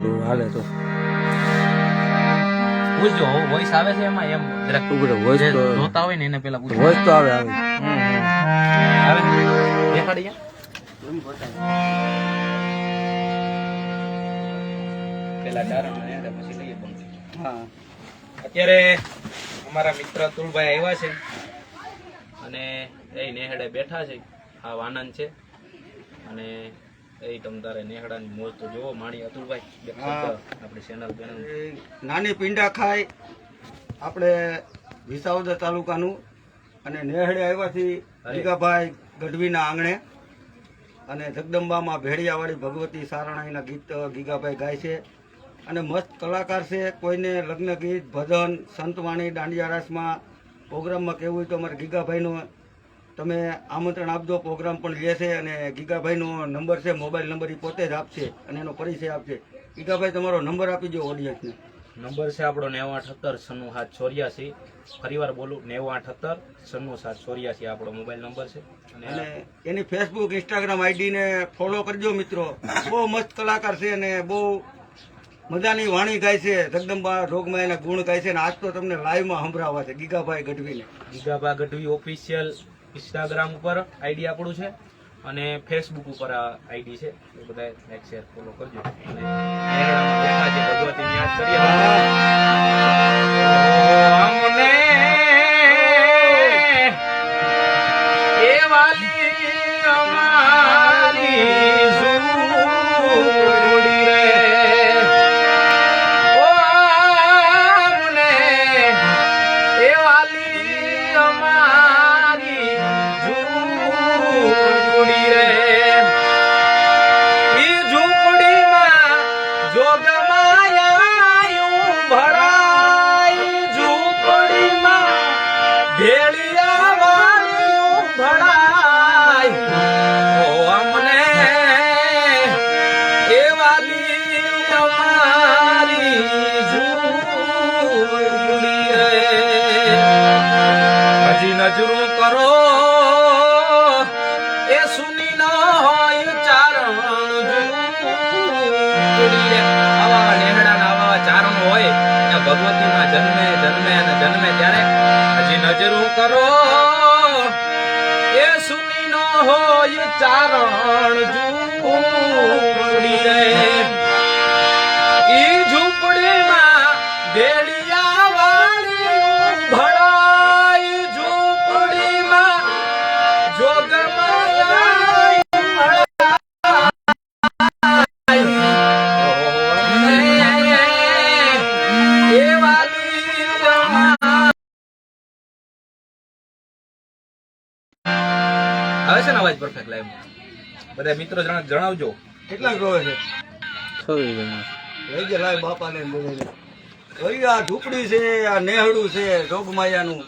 હાલે તો. પૂછજો વોઇસ આવે છે એમાં એમ જરાક voice જે તો- જોતા હોય ને એને પેલા પૂછજો વોઇસ તો આવે આવે. આવે દેખાડી પેલા ચારણ ને પછી લઈએ પંક્તિ. હા. અત્યારે અમારા મિત્ર અતુલભાઈ આવ્યા છે અને એ નેહડે બેઠા છે. આ આનંદ છે. અને એ તમ તારે નેહડાની મોજ તો જોવો માણી અતુલભાઈ આપણી ચેનલ નાની પિંડા ખાઈ આપણે વિસાવદર તાલુકાનું અને નેહડે આવ્યાથી રીગાભાઈ ગઢવીના આંગણે અને જગદંબામાં ભેડિયાવાળી ભગવતી સારણાઈના ગીત ગીગાભાઈ ગાય છે. અને મસ્ત કલાકાર છે કોઈને લગ્ન ગીત ભજન સંતવાણી દાંડિયા રાસમાં પ્રોગ્રામમાં કહેવું હોય તો અમારે ગીગાભાઈનો તમે આમંત્રણ આપજો પ્રોગ્રામ પણ લે છે અને ગીગાભાઈનો નંબર છે મોબાઈલ નંબર એ પોતે જ આપશે અને એનો પરિચય આપશે. ગીગાભાઈ તમારો નંબર આપી દો ઓડિયન્સને નંબર છે આપણો નેવું સત્તર છન્નું સાત ચોર્યાસી. ફરીવાર બોલું નેવું સત્તર છન્નું સાત ચોર્યાસી આપણો મોબાઈલ નંબર છે. અને અને એની ફેસબુક ઇન્સ્ટાગ્રામ આઈડીને ફોલો કરજો મિત્રો. બહુ મસ્ત કલાકાર છે અને બહુ મજાની વાણી ગાય છે. જગદંબા રોગમાં એના ગુણ ગાય છે અને આજ તો તમને લાઈવમાં સંભળાવવા છે ગીગાભાઈ ગઢવીને. ગીગાભાઈ ગઢવી ઓફિશિયલ ઇન્સ્ટાગ્રામ ઉપર આઈડી આપણું છે અને ફેસબુક ઉપર આ આઈડી છે. એ બધા લાઈક શેર ફોલો કરજો. અને ભગવતીને યાદ કરીએ. હજી કરો. એ સુની ન હોય ચારણ. આવા નેહડાના આવા ચારણ હોય, ત્યાં ભગવતીના જન્મે જન્મે અને જન્મે ત્યારે હજી નજરું કરો. એ સુની ન હોય ચારણ જુડી ઝૂંપડી ઈ અવાજ બધા મિત્રો જણાવજો. કેટલા રોવે છે? છવ્વીસ જણા. લઈ ગયા લાય બાપાને ને બધાને. ઓય આ ઝૂંપડી છે આ નેહડું છે જોગમાયાનું.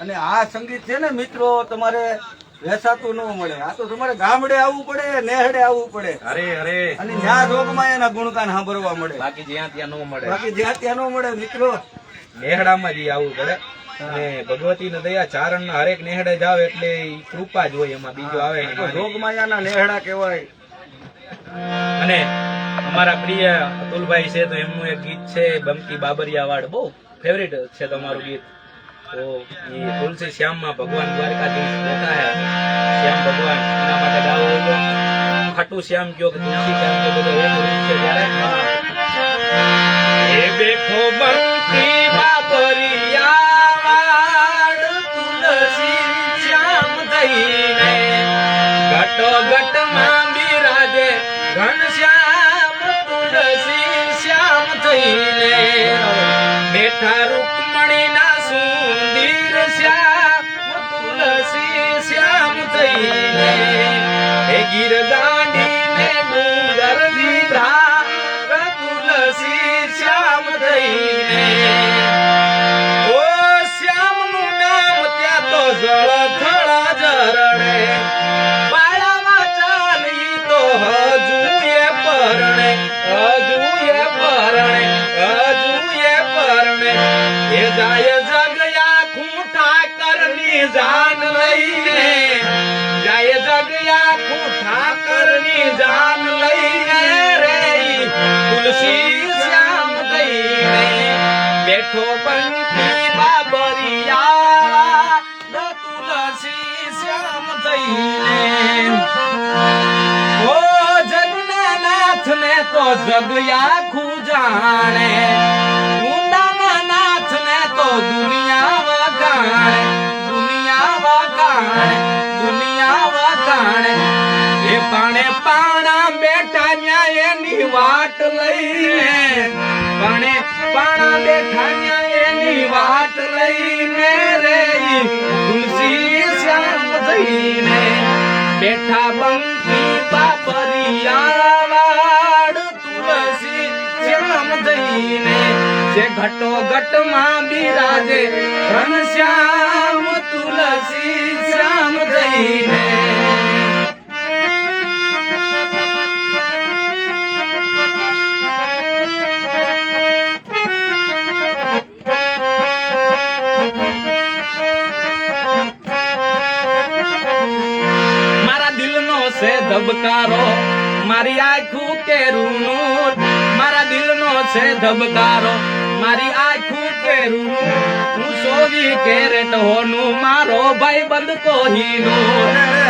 અને આ સંગીત છે ને મિત્રો તમારે વેસાતું ન મળે. આ તો તમારે ગામડે આવવું પડે નેહડે આવવું પડે. અરે અરે. અને જ્યાં રોગમાં એના ગુણગાન સાંભળવા મળે. બાકી જ્યાં ત્યાં ન મળે. બાકી જ્યાં ત્યાં ન મળે મિત્રો. નેહડામાં જ આવવું પડે. અને ભગવતી ને દયા ચારણ ના હરેક નેહડે જાવ એટલે કૃપા જ હોય એમાં બીજું આવે રોગ તો જોગમાયાના નેહડા કહેવાય. અને અમારા પ્રિય અતુલભાઈ છે તો એમનું એક ગીત છે બમકી બાબરિયા વાડ. બહુ ફેવરિટ છે તમારું ગીત. તો એ તુલસી શ્યામમાં ભગવાન દ્વારકાધીશ બેઠા હે. શ્યામ ભગવાન એના માટે ગાવો હતો ખાટું શ્યામ કયો કે તુલસી શ્યામ કયો બધો એક રૂપ છે ત્યારે એ બેઠો બમકી બેઠો બંકી બાબરિયા તુલસી શ્યામ થઈને. ઓ જગના નાથ ને તો જગયા જાણે, ઊંડાના નાથ ને તો દુનિયા વગાણે દુનિયા વગાણે દુનિયા વગાણે. એ પાણે પાણા બેઠા ન્યા એની વાટ લઈને. પાણે પાણા બેઠા એની વાત લઈને રે તુલસી શ્યામ જઈને બેઠા બંકી બાપરિયા તુલસી શ્યામ જઈને જે ઘટો ઘટમાં બિરાજે ઘનશ્યામ તુલસી શ્યામ જઈને ધબકારો. મારી આખું કેરું નૂર મારા દિલનો છે ધબકારો. મારી આખું કેરું હું સોવી કેરેટ હોનું મારો ભાઈ બંધ કોહીનું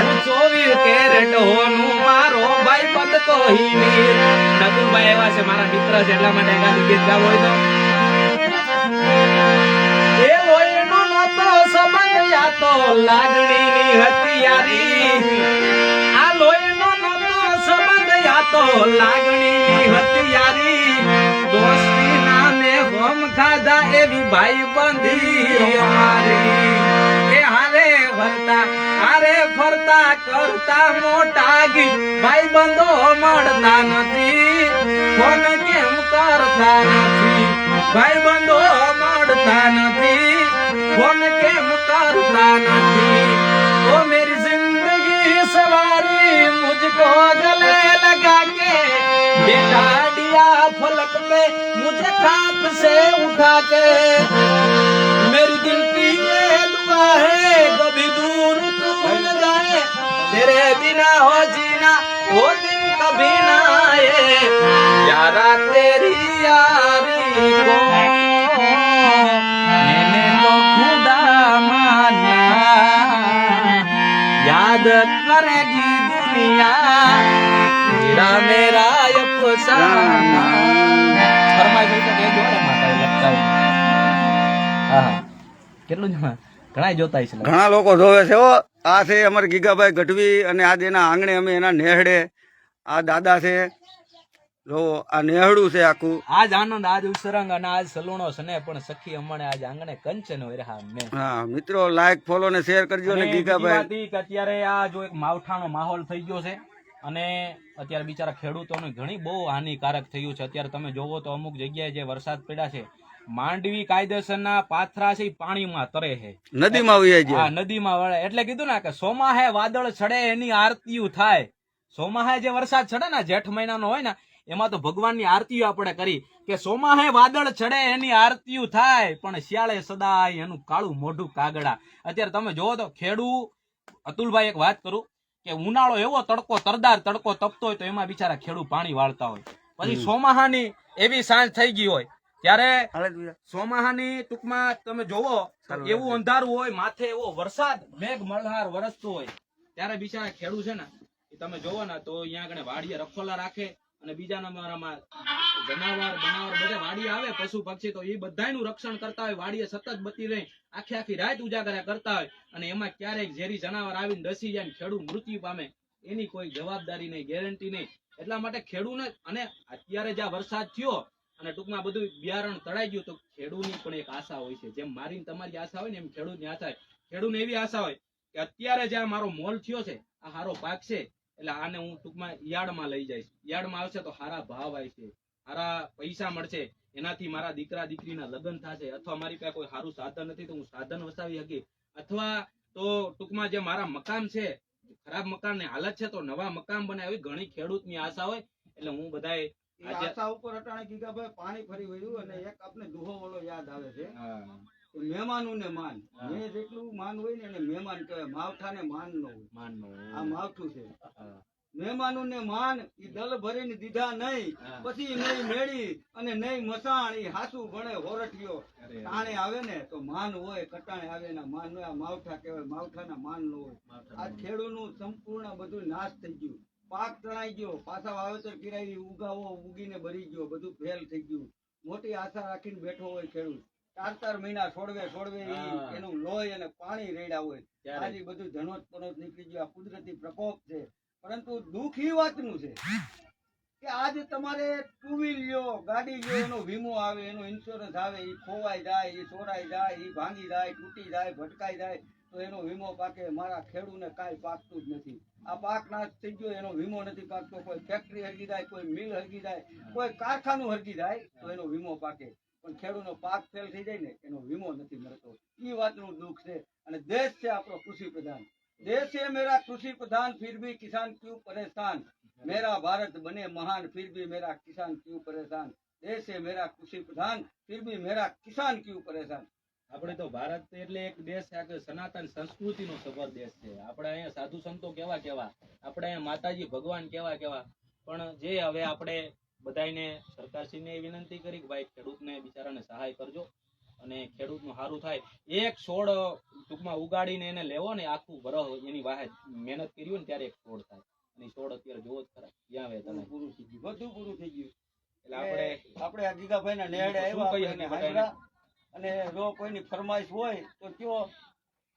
હું સોવી કેરેટ હોનું મારો ભાઈ બંધ કોહીની નકુભાઈ એવા છે, મારા મિત્ર છે, એટલા માટે એકાદું ગીત ગાવ હોય તો. એ લોહીનો સંબંધ આ તો લાગણીની લોહીનો નહોતો તો લાગણી હથિયારી. દોસ્તી નામે હોમ ખાધા એવી ભાઈ બંધી અમારી. એ હારે ફરતા હારે ફરતા કરતા મોટા ગી ભાઈ બંધો મળતા નથી. ફોન से उठा के मेरी दिल की ये दुआ है कभी दूर तू न जाए तेरे बिना हो जीना वो दिन कभी ना आए यारा तेरी यारी को मैंने तो खुदा माना याद करेगी दुनिया तेरा मेरा अफसाना કેટલું ઘણા જોતા છે ઘણા લોકો જોવે છે આ છે અમારે ગીગાભાઈ ગઢવી અને આજ એના આંગણે અમે એના નેહડે આ દાદા છે. જો આ નેહડું છે આખું. આજ આનંદ આજ ઉસરંગ અને આજ સલુણો સને પણ સખી અમણે આજ આંગણે કંચન હોય રહ્યા મેં. હા મિત્રો લાઈક ફોલો ને શેર કરજો ને ગીગાભાઈ. અત્યારે આ જો એક માવઠાનો માહોલ થઈ ગયો છે અને અત્યારે બિચારા ખેડૂતોને ઘણી બહુ હાનિકારક થયું છે. અત્યારે તમે જોવો તો અમુક જગ્યાએ જે વરસાદ પડ્યા છે માંડવી કાયદેસરના પાથરા છે પાણીમાં તરે છે. નદીમાં વહી નદીમાં વળે. એટલે કીધું ને કે સોમાહે વાદળ ચડે એની આરતીયું થાય. સોમાહે જે વરસાદ ચડે ને જેઠ મહિનાનો હોય ને એમાં તો ભગવાનની આરતીઓ આપણે કરી. કે સોમાહે વાદળ ચડે એની આરતીયું થાય પણ શિયાળે સદાય એનું કાળું મોઢું કાગડા. અત્યારે તમે જોવો તો ખેડૂ અતુલભાઈ એક વાત કરું કે ઉનાળો એવો તડકો તરદાર તડકો તપતો હોય તો એમાં બિચારા ખેડૂ પાણી વાળતા હોય. પછી. સોમાહાની એવી સાંજ થઈ ગઈ હોય ત્યારે સોમાહાની ટૂંકમાં તમે જોવો એવું અંધારું હોય માથે એવો વરસાદ મેઘ મલ્હાર વરસતો હોય. ત્યારે બિચારા ખેડૂત છે ને એ તમે જોવો ને તો અહીંયા આગળ વાડીએ રખોલા રાખે અને બીજા નંબરમાં જનાવર બનાવર બધા વાડીએ આવે પશુ પક્ષી તો એ બધાનું રક્ષણ કરતા હોય વાડીએ સતત બતી રહી આખી આખી રાત ઉજાગરા કરતા હોય અને એમાં ક્યારેક ઝેરી જનાવર આવીને ડસી જાય ખેડૂ ખેડૂત મૃત્યુ પામે એની કોઈ જવાબદારી નહીં ગેરંટી નહીં. એટલા માટે ખેડૂને અને અત્યારે જ્યાં વરસાદ થયો અને ટૂંકમાં બધું બિયારણ તળાઈ ગયું, તો ખેડૂતની પણ એક આશા હોય છે. જેમ મારીને તમારી આશા હોય ને એમ ખેડૂતની આશા ખેડૂતને એવી આશા હોય કે અત્યારે જે મારો મોલ થયો છે, આ હારો પાક છે, એટલે આને હું ટૂંકમાં યાર્ડમાં લઈ જઈશ. યાર્ડમાં આવશે તો હારા ભાવ આવશે હારા પૈસા મળશે. એનાથી મારા દીકરા દીકરીના લગ્ન થશે. અથવા મારી પાસે કોઈ સારું સાધન નથી, તો હું સાધન વસાવી શકી અથવા તો ટૂંકમાં જે મારા મકાન છે, ખરાબ મકાનની હાલત છે, તો નવા મકાન બનાવી, ઘણી ખેડૂતની આશા હોય, એટલે હું બધાય એ આજે- આશા ઉપર અટાણે ગીગાભાઈ પાણી ફરી વળ્યું અને એક આપણે દુહો વાળો યાદ આવે છે. મહેમાનું ને માન. મેં જેટલું માન હોય ને એને મહેમાન કહેવાય. માવઠા ને માન નો હોય. માનનો આ માવઠું છે. હા. મહેમાનોને માન ઈ દલ ભરીને દીધા નહીં. પછી નહીં મેળી અને નહીં મસાણ ઈ હાસુ ભણે હોરઠિયો. તાણે આવે ને તો માન હોય કટાણે આવે ને માન હોય. માવઠા કહેવાય. માવઠાના માન નો હોય. આ ખેડૂતનું સંપૂર્ણ બધું નાશ થઈ ગયું. પાક તણાઈ ગયો. પાછા વાવેતર કિરાઈ ઉગાવો ઉગીને ભરી ગયો. બધું ફેલ થઈ ગયું. મોટી આશા રાખીને બેઠો હોય ખેડૂત. ચાર ચાર મહિના છોડવે છોડવે એનું લોહી અને પાણી રેડા હોય. આજે બધું ધનોત પનોત નીકળી ગયું. આ કુદરતી પ્રકોપ છે. પરંતુ દુઃખ એ વાતનું છે કે આજે તમારે ટુ વ્હીલ લ્યો ગાડી લ્યો એનો વીમો આવે એનો ઇન્સ્યોરન્સ આવે એ ખોવાઈ જાય એ ચોરાઈ જાય ઈ ભાંગી જાય તૂટી જાય ભટકાઈ જાય તો એનો વીમો પાકે. મારા ખેડૂને કાંઈ પાકતું જ નથી. આ પાક નાશ થઈ ગયો, એનો વીમો નથી પાકતો, કોઈ ફેક્ટરી હરગી જાય, કોઈ મિલ હરગી જાય, કોઈ કારખાનું હરગી જાય, તો એનો વીમો પાકે. પણ ખેડૂતનો પાક ફેલ થઈ જાય ને, એનો વીમો નથી મળતો. એ વાતનું દુઃખ છે. અને દેશ છે આપણો કૃષિ પ્રધાન. દેશ છે મેરા કૃષિ પ્રધાન, ફિર ભી કિસાન ક્યુ પરેશાન? મેરા ભારત બને મહાન, ફિર ભી મેરા કિસાન ક્યુ પરેશાન? દેશ છે મેરા કૃષિ પ્રધાન, ફિર ભી મેરા કિસાન ક્યુ પરેશાન? આપણે તો ભારત એટલે એક દેશ છે કે સનાતન સંસ્કૃતિનો સભર દેશ છે. આપણે અહીંયા સાધુ સંતો કેવા કેવા? આપણે અહીંયા માતાજી ભગવાન કેવા કેવા? પણ જે હવે આપણે બધાયને સરકારશ્રીને વિનંતી કરી કે ભાઈ ખેડૂતને બિચારાને સહાય કરજો અને ખેડૂતનું સારું થાય. એક છોડ ટૂંકમાં ઉગાડીને એને લેવો ને આખું વરહ એની વાહે મહેનત કરી હોય ને ત્યારે એક છોડ થાય. અને છોડ અત્યારે જોવો જ ખરા. ક્યાં આવે તમે? પૂરું થઈ ગયું. બધું પૂરું થઈ ગયું. એટલે આપણે આપણે આ ગીગાભાઈ ના નેહડે આવ્યા અને જો કોઈની ફરમાઈશ હોય તો કયો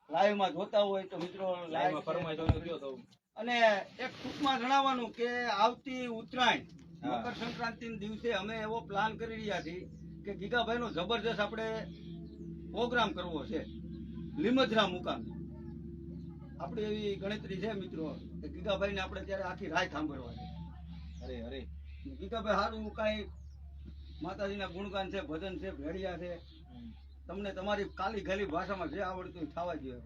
લાઈવમાં જોતા હોય તો મિત્રો લાઈવમાં live ફરમાઈ છે. તો કયો તો અને એક ટૂંકમાં જણાવવાનું કે આવતી ઉત્તરાયણ મકર સંક્રાંતિ દિવસે અમે એવો પ્લાન કરી રહ્યા છીએ કે ગીગાભાઈ નો જબરજસ્ત આપણે પ્રોગ્રામ કરવો છે લીમજરા મુકામ. આપણી એવી ગણતરી છે મિત્રો કે ગીગાભાઈ ને આપણે ત્યારે આખી રાય સાંભળવા છે. અરે અરે. ગીગાભાઈ સારું કાંઈ માતાજીના ગુણગાન છે ભજન છે ભેડિયા છે તમને તમારી કાલી ગાલી ભાષામાં જે આવડતું હોય થવા જોઈએ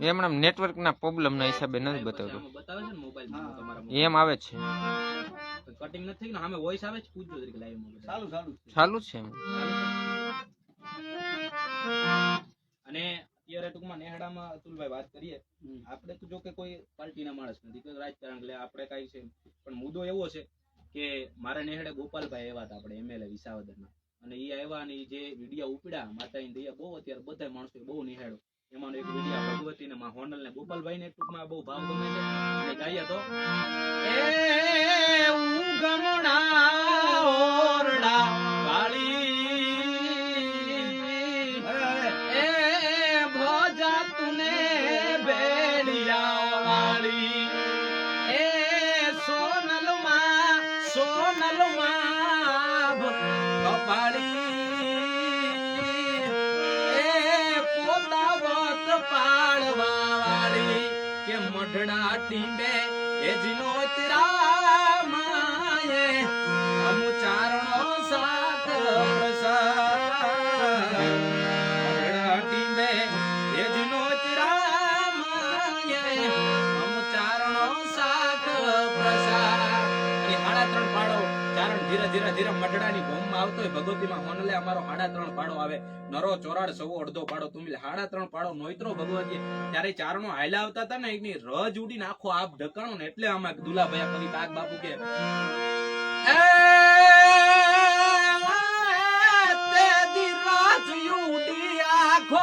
એમણે નેટવર્ક ના પ્રોબ્લેમ ના હિસાબે નથી બતાવતું. બતાવે છે મોબાઈલ એમ આવે છે. કટિંગ નથી ને સામે વોઇસ આવે છે પૂછજો તરીકે લાઈવ ચાલુ છે. ચાલુ છે એમ. ટૂંકમાં નેહડામાં અતુલભાઈ વાત કરીએ. આપણે તો જો કે કોઈ પાર્ટીના માણસ નથી રાજકારણ એટલે આપણે કાંઈ છે. પણ મુદ્દો એવો છે કે મારા નેહડે ગોપાલભાઈ એવા હતા આપણે એમએલએ વિસાવદરના અને એ આવ્યા અને જે વિડીયા ઉપડ્યા માતાની દયા બહુ અત્યારે બધા માણસો બહુ નિહાળ્યો એમાંનો એક વિડિયા ભગવતી ને માં હોનલ ને ગોપાલભાઈ ને ટૂંકમાં બહુ ભાવ ગમે છે. અને ગાયા તો એ ઓરડા સોનલમાં કપાળી એ પોતાવત પાડવા વાળી કે મઢડા ટીંબે એ જીનો તરા માયે અમુ ચારણો સાત પ્રસાદ. ધીરે ધીરે મઢડાની ભૂમમાં આવતો હોય ભગવતીમાં હોનલે અમારો હાડા ત્રણ પાડો આવે. નરો ચોરાડ સવો અડધો પાડો તુમિલ. હાડા ત્રણ પાડો નોઈત્રો ભગવતી ત્યારે ચારણો હાયલા આવતા હતા ને, એકની રજ ઉડીને આખો આપ ઢકાણો ને એટલે આમાં દુલાભાઈ કવિ કાક બાપુ કે તે દી રજ ઉડી આખો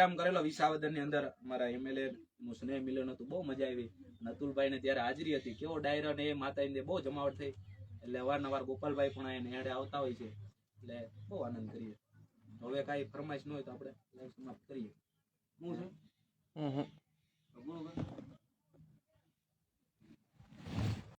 પ્રોગ્રામ કરેલો વિસાવદરની અંદર મારા એમએલએ નું સ્નેહ મિલન હતું બહુ મજા આવી. નતુલભાઈ ને ત્યારે હાજરી હતી. કેવો ડાયરો ને એ માતાજી બહુ જમાવટ થઈ. એટલે અવારનવાર ગોપાલભાઈ પણ એને હેડે આવતા હોય છે. એટલે બહુ આનંદ કરીએ. હવે કાંઈ ફરમાઈશ ન હોય તો આપણે સમાપ્ત કરીએ. શું છે? હમ હમ. બરોબર